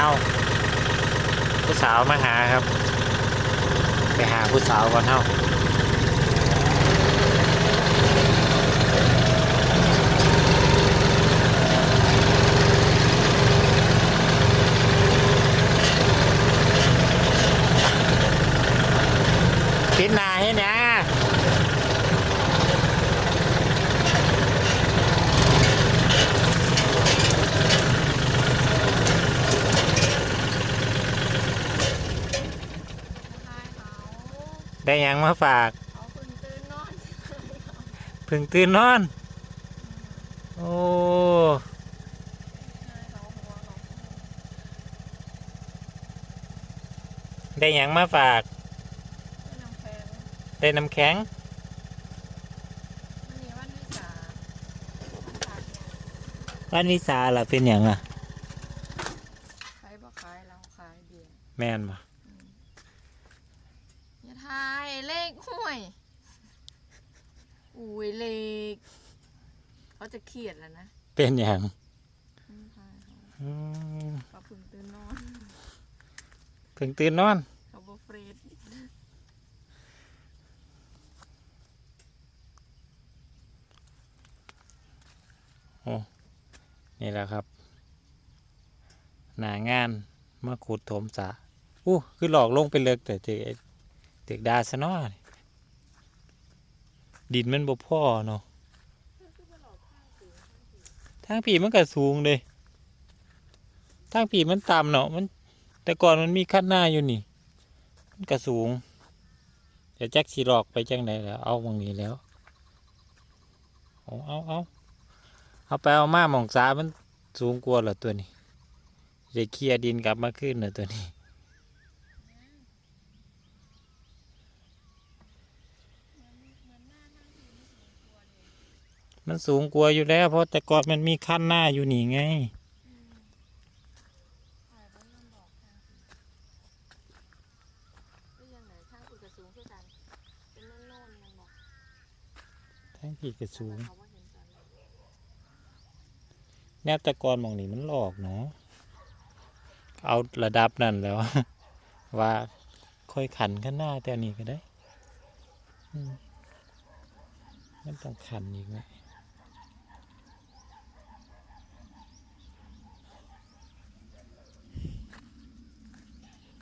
เอาผู้สาวมาหาครับ ไปหาผู้สาวก่อนเท่าปิดหน้าให้นะ ได้หยังมาฝาก เอาคุณตื่นนอนเพึ่งตื่นนอน โอ้ได้หยังมาฝากน้ำแข็งได้น้ำแข็ง วันนี้วันที่สามวันจันทร์เนี่ยบ้านนิสาล่ะเป็นหยังล่ะ ขายบ่ขายเราขายเบียร์แม่นบ่ อย่าทายเลขห่วย อุ้ยเลข เขาจะเครียดแล้วนะเป็นหยังอืมทายเขาอืมเขาเพึ่งตื่นนอน เพิ่งตื่นนอน เขาบ่เฟรดนี่แหละครับ หนางานมาขุดโถมสระอู้คือหลอกลงไปเลิกแต่เจ เด็กดาซะเนาะดินมันบ่พ่อเนาะทางผีมันก็สูงเลยทางผีมันต่ำเนาะมัน แต่ก่อนมันมีขั้นหน้าอยู่นี่ มันก็สูงเดี๋ยวแจ็คสีหลอกไปจังไหนแล้ว เอามองนี้แล้วเอาเอาเอาเอาไปเอามาหมองสามันสูงกว่าเหรอตัวนี้จะเคลียร์ดินกลับมาขึ้นเหรอตัวนี้ มันสูงกว่าอยู่แล้ว เพราะแต่ก่อนมันมีขั้นหน้าอยู่นี่ไงทางสิก็ยังไหนทางอุกกระสูงคือกันเป็นโน่นๆมันบอกทั้งผีก็สูงเขาว่าเห็นตอนแรกแนวแตะกอนหมองนี้มันหลอกเนาะเอาระดับนั่นแล้ว ว่าค่อยขันข้างหน้าแต่นี้ก็ได้ มันต้องขันอีกไหม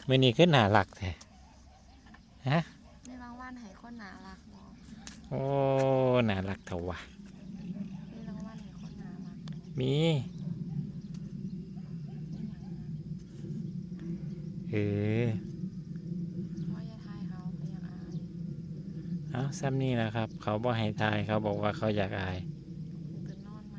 ไม่นี่ขึ้นหนาหลักแท้ฮะในบางวันให้คนน่ารักบอกโอ้หนาหลักเถอะวะในบางวันให้คนน่ารักบอกมีเป็นอย่างนั้นเออว่าอย่าทายเขาไปยังอาย เอาซ้ำนี่นะครับ เขาบอกให้ทายเขาบอกว่าเขาอยากอาย คุณจะนอนไหม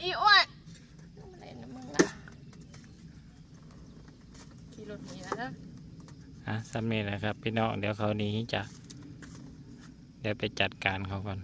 อีอ้วนมาเล่นนะมึงนะขี่รถหนีแล้วเด้ออะซ้ำนี่นะครับ พี่น้องเดี๋ยวเขาหนี้จะเดี๋ยวไปจัดการเขาก่อน